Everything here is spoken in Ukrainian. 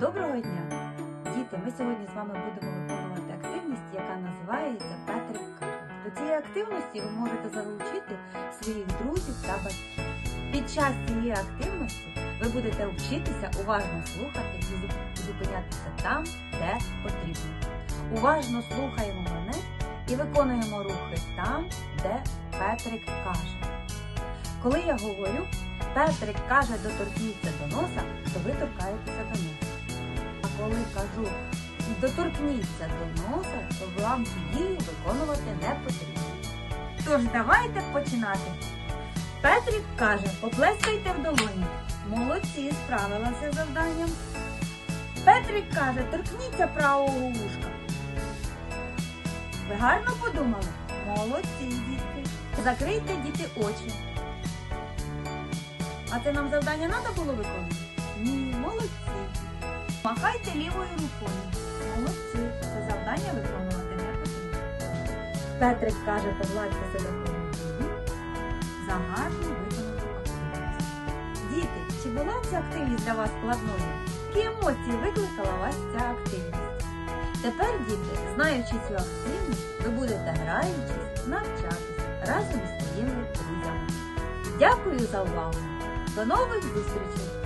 Доброго дня! Діти, ми сьогодні з вами будемо виконувати активність, яка називається Петрик. До цієї активності ви можете залучити своїх друзів та батьків. Під час цієї активності ви будете вчитися уважно слухати і зупинятися там, де потрібно. Уважно слухаємо мене і виконуємо рухи там, де Петрик каже. Коли я говорю, Петрик каже доторкніться до носа, то ви торкаєтеся до носа. Коли кажу доторкніться до носа, то вам ці дії виконувати не потрібно. Тож давайте починати. Петрик каже, поплескайте в долоні. Молодці, справилася з завданням. Петрик каже, торкніться правого вушка. Ви гарно подумали? Молодці, дітки. Закрийте діти очі. А це нам завдання треба було виконувати? Ні, молодці. Махайте лівою рукою. Молодці. Це завдання виконувати не потрібно. Петрик каже, погладьте себе по голові за гарну виконану активність. Діти, чи була ця активність для вас складною? Які емоції викликала вас ця активність? Тепер, діти, знаючи цю активність, ви будете граючись, навчатись разом із своїми друзями. Дякую за увагу! До нових зустрічей!